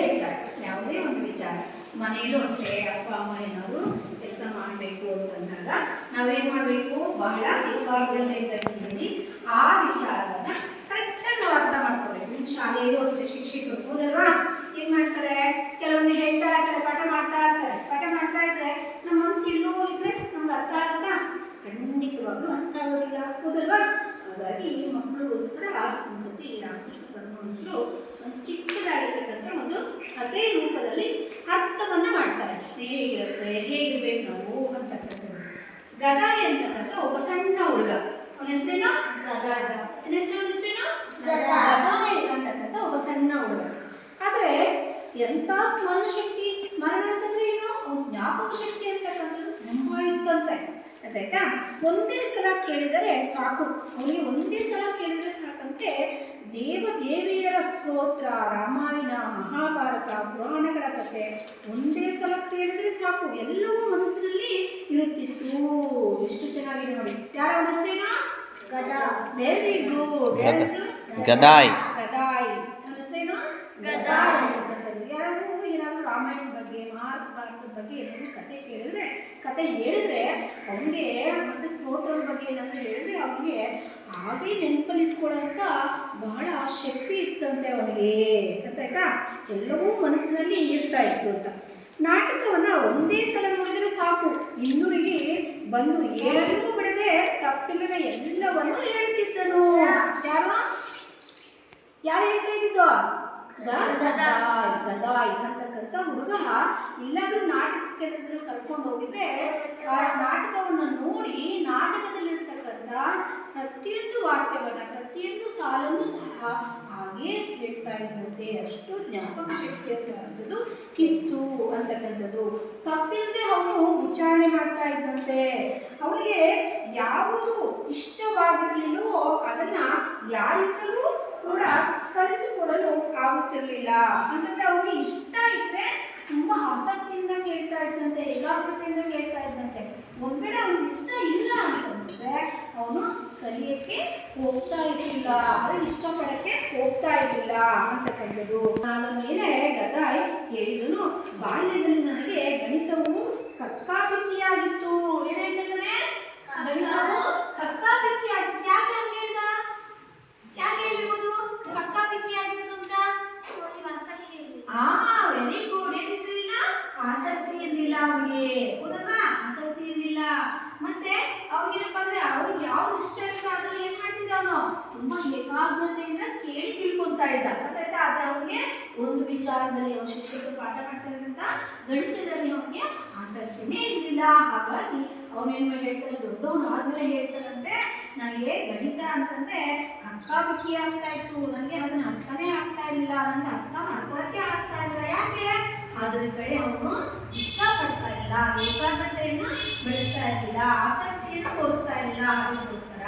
ಹೇಳ್ತಾರೆ. ಯಾವುದೇ ಒಂದು ವಿಚಾರ. ಮನೆಯಲ್ಲೂ ಅಷ್ಟೇ ಅಪ್ಪ, ಅಮ್ಮ ಏನಾದ್ರು ಕೆಲಸ ಮಾಡಬೇಕು ಅಂತಂದಾಗ ನಾವೇನ್ ಮಾಡಬೇಕು? ಬಹಳ ಏಕಾಗ್ರತೆಯಲ್ಲಿ ಆ ವಿಚಾರವನ್ನ ಕರೆಕ್ಟಾಗಿ ನಾವು ಅರ್ಥ ಮಾಡ್ಕೋಬೇಕು. ನಿಮ್ಮ ಶಾಲೆಯಲ್ಲೂ ಅಷ್ಟೇ ಶಿಕ್ಷಕರು ಹೌದಲ್ವಾ? ಏನ್ ಮಾಡ್ತಾರೆ? ಕೆಲವೊಂದು ಹೇಳ್ತಾ ಇರ್ತಾರೆ, ಪಾಠ ಮಾಡ್ತಾ ಇರ್ತಾರೆ, ಪಾಠ ಮಾಡ್ತಾ ಇದ್ರೆ ನಮ್ಮ ಮನಸ್ಸು ಇಲ್ಲೂ ಇದ್ರೆ ನಮ್ಗೆ ಅರ್ಥ ಆಗುತ್ತಾ? ಖಂಡಿತವಾಗ್ಲೂ ಅರ್ಥ ಆಗೋದಿಲ್ಲ. ಹೌದಲ್ವಾ? ಹಾಗಾಗಿ ಮಕ್ಕಳಿಗೋಸ್ಕರ ಒಂದ್ಸತಿ ರಾಮಕೃಷ್ಣ ಪರಮಹಂಸರು ಒಂದು ಚಿಕ್ಕದಾಗಿರ್ತಕ್ಕಂಥ ಒಂದು ಕಥೆ ರೂಪದಲ್ಲಿ ಅರ್ಥವನ್ನು ಮಾಡ್ತಾರೆ. ಹೇಗಿರುತ್ತೆ ಹೇಗಿರ್ಬೇಕು ನಾವು ಅಂತಕ್ಕಂಥದ್ದು ಗದಾಯ ಅಂತಕ್ಕಂಥ ಒಬ್ಬ ಸಣ್ಣ ಹುಡುಗ. ಅವನ ಹೆಸರೇನು? ಅವನ ಹೆಸರು ಹೆಸರೇನು? ಗದಾಯ ಅಂತಕ್ಕಂಥ ಒಬ್ಬ ಸಣ್ಣ ಹುಡುಗ. ಆದರೆ ಎಂತ ಸ್ಮರಣ ಶಕ್ತಿ ಸ್ಮರಣ ಅಂತಂದ್ರೆ ಏನು ಅವ್ನ ಜ್ಞಾಪಕ ಶಕ್ತಿ ಅಂತಕ್ಕಂಥದ್ದು ತುಂಬ ಇತ್ತಂತೆ. ಅದಾಯ್ತಾ ಒಂದೇ ಸಲ ಕೇಳಿದರೆ ಸಾಕು. ಅವನಿಗೆ ಒಂದೇ ಸಲ ಕೇಳಿದರೆ ಸಾಕಂತೆ ದೇವ ದೇವಿಯರ ಸ್ತೋತ್ರ, ರಾಮಾಯಣ, ಮಹಾಭಾರತ, ಪುರಾಣಗಳ ಕಥೆ ಒಂದೇ ಸಲ ಕೇಳಿದರೆ ಸಾಕು. ಎಲ್ಲವೂ ಮನಸ್ಸಿನಲ್ಲಿ ಇರುತ್ತಿತ್ತು. ಎಷ್ಟು ಚೆನ್ನಾಗಿದೆ ನೋಡಿ. ಯಾರ ಗದಾ. Very good. ಗದಾಯ್ ನನ್ನ ಹೆಸರೇನು ಗದಾಯ್ ಅಂತಕ್ಕಂಥದ್ದು ಯಾರಾದ್ರೂ ಏನಾದ್ರು ರಾಮಾಯಣದ ಮಾರ್ಕ್ ಬಗ್ಗೆ ಏನಾದ್ರು ಕತೆ ಕೇಳಿದ್ರೆ, ಕತೆ ಹೇಳಿದ್ರೆ ಅವನಿಗೆ ಮತ್ತೆ ಸ್ತೋತ್ರದ ಬಗ್ಗೆ ಏನಾದ್ರು ಹೇಳಿದ್ರೆ ಅವನಿಗೆ ಹಾಗೆ ನೆನಪಲ್ಲಿ ಬಹಳ ಶಕ್ತಿ ಇತ್ತಂತೆ ಅವನಿಗೆ. ಗೊತ್ತಾಯ್ತಾ? ಎಲ್ಲವೂ ಮನಸ್ಸಿನಲ್ಲಿ ಇರ್ತಾ ಇತ್ತು ಅಂತ. ನಾಟಕವನ್ನ ಒಂದೇ ಸಲ ನೋಡಿದ್ರೆ ಸಾಕು. ಇನ್ನೂರಿಗೆ ಬಂದು ಏನೂ ಬಿಡದೆ ತಪ್ಪಿಲ್ಲದ ಎಲ್ಲವನ್ನು ಹೇಳುತ್ತಿದ್ದನು. ಯಾರು? ಯಾರು ಹೇಳ್ತಾ ಇದ್ದಿದ್ದು? ಗದಾಯ್ ಅಂತಕ್ಕಂಥ ಹುಡುಗ ಇಲ್ಲಾದ್ರೂ ನಾಟಕಕ್ಕೆ ಕರ್ಕೊಂಡು ಹೋಗಿದ್ರೆ ಆ ನಾಟಕವನ್ನು ನೋಡಿ ನಾಟಕದಲ್ಲಿರ್ತಕ್ಕಂಥ ಪ್ರತಿಯೊಂದು ವಾಕ್ಯವನ್ನು ಪ್ರತಿಯೊಂದು ಸಾಲನ್ನು ಸಹ ಹಾಗೇ ಹೇಳ್ತಾ ಇದ್ದಂತೆ. ಅಷ್ಟು ಜ್ಞಾಪಕ ಶಕ್ತಿ ಅಂತಕ್ಕಂಥದ್ದು ಕಿತ್ತು ಅಂತಕ್ಕಂಥದ್ದು. ತಪ್ಪಿಲ್ಲದೆ ಅವನು ಉಚ್ಚಾರಣೆ ಮಾಡ್ತಾ ಇದ್ದಂತೆ. ಅವರಿಗೆ ಯಾವುದು ಇಷ್ಟವಾಗಿರಲಿಲ್ಲವೋ ಅದನ್ನ ಯಾರಿಂದಲೂ ಕೂಡ ಕಲಿಸಿಕೊಡಲು ಆಗುತ್ತಿರಲಿಲ್ಲ. ಅಂತಂದ್ರೆ ಅವನಿಗೆ ಇಷ್ಟ ಇದ್ರೆ ತುಂಬಾ ಆಸಕ್ತಿಯಿಂದ ಕೇಳ್ತಾ ಇದ್ದಂತೆ, ಏಕಾಗ್ರತೆಯಿಂದ ಕೇಳ್ತಾ ಇದ್ದಂತೆ. ಒಂದ್ ಅವ್ನಿಗೆ ಇಷ್ಟ ಇಲ್ಲ ಅಂತಂದ್ರೆ ಅವನು ಕಲಿಯಕ್ಕೆ ಹೋಗ್ತಾ ಇರಲಿಲ್ಲ. ಅಂದ್ರೆ ಇಷ್ಟಪಡಕ್ಕೆ ಹೋಗ್ತಾ ಇರಲಿಲ್ಲ ಅಂತಕ್ಕಂಥದ್ದು ನಾನು ಮೇಲೆ ಗದಾಯ್ ಹೇಳಿದನು. ಬಾಲ್ಯದಲ್ಲಿ ನನಗೆ ಗಣಿತವು ಕಕ್ಕಾಬಿಕ್ಕಿಯಾಗಿತ್ತು ಏನ್ ಹೇಳ್ತಿದ್ದಾನೆ ಗಣಿತವು ಕಕ್ಕಾಬಿಕ್ಕಿಯಾಗಿತ್ತು ಯಾಕೆ ಹಂಗೆ ಹೇಳ್ದ ಯಾಕೆ ಹೇಳಿರ್ಬೋದು ಕಕ್ಕಾಬಿಕ್ಕಿಯಾಗಿತ್ತು ಅಂತ ಆ ವೆರಿ ಗುಡ್ ಏನಿಸಲಿಲ್ಲ ಆಸಕ್ತಿ ಅವನಿಗೆ ಹೌದಲ್ವಾ ಆಸಕ್ತಿ ಇರಲಿಲ್ಲ. ಮತ್ತೆ ಅವ್ನಿಗೇನಪ್ಪ ಅಂದ್ರೆ ಅವ್ರಿಗೆ ಯಾವ್ದು ಇಷ್ಟ ಇರುತ್ತೋ ಅದ್ರಲ್ಲಿ ಏನ್ ಮಾಡ್ತಿದ್ದ ಅವನು? ತುಂಬಾ ಏಕಾಗ್ರತೆಯಿಂದ ಕೇಳಿ ತಿಳ್ಕೊಂತಾ ಇದ್ದ. ಗೊತ್ತಾಯ್ತಾ? ಆದ್ರೆ ಅವನಿಗೆ ಒಂದು ವಿಚಾರದಲ್ಲಿ ಅವ್ರ ಶಿಕ್ಷಕರು ಪಾಠ ಮಾಡ್ತಿರೋದಂತ ಗಣಿತದಲ್ಲಿ ಅವನಿಗೆ ಆಸಕ್ತಿನೇ ಇರಲಿಲ್ಲ. ಹಾಗಾಗಿ ಅವನೇನ್ ಹೇಳ್ತಾರೆ ದೊಡ್ಡವನು ಆದ್ಮೇಲೆ ಹೇಳ್ತಾರಂತೆ ನನಗೆ ಗಣಿತ ಅಂತಂದ್ರೆ ಅಕ್ಕಾಬಿಕ್ಕಿ ಆಗ್ತಾ ಇತ್ತು. ನನಗೆ ಅದನ್ನ ಅರ್ಥನೇ ಆಗ್ತಾ ಇಲ್ಲ ನನಗೆ ಅರ್ಥ ಮಾಡ್ಕೊಳಕ್ಕೆ ಆಗ್ತಾ ಇಲ್ಲ ಯಾಕೆ? ಅದ್ರ ಕಡೆ ಅವನು ಇಲ್ಲ ಏಕಾಗ್ರತೆಯನ್ನು ಬೆಳೆಸ್ತಾ ಇರಲಿಲ್ಲ ಆಸಕ್ತಿಯನ್ನು ತೋರಿಸ್ತಾ ಇರಲಿಲ್ಲ ಅದಕ್ಕೋಸ್ಕರ.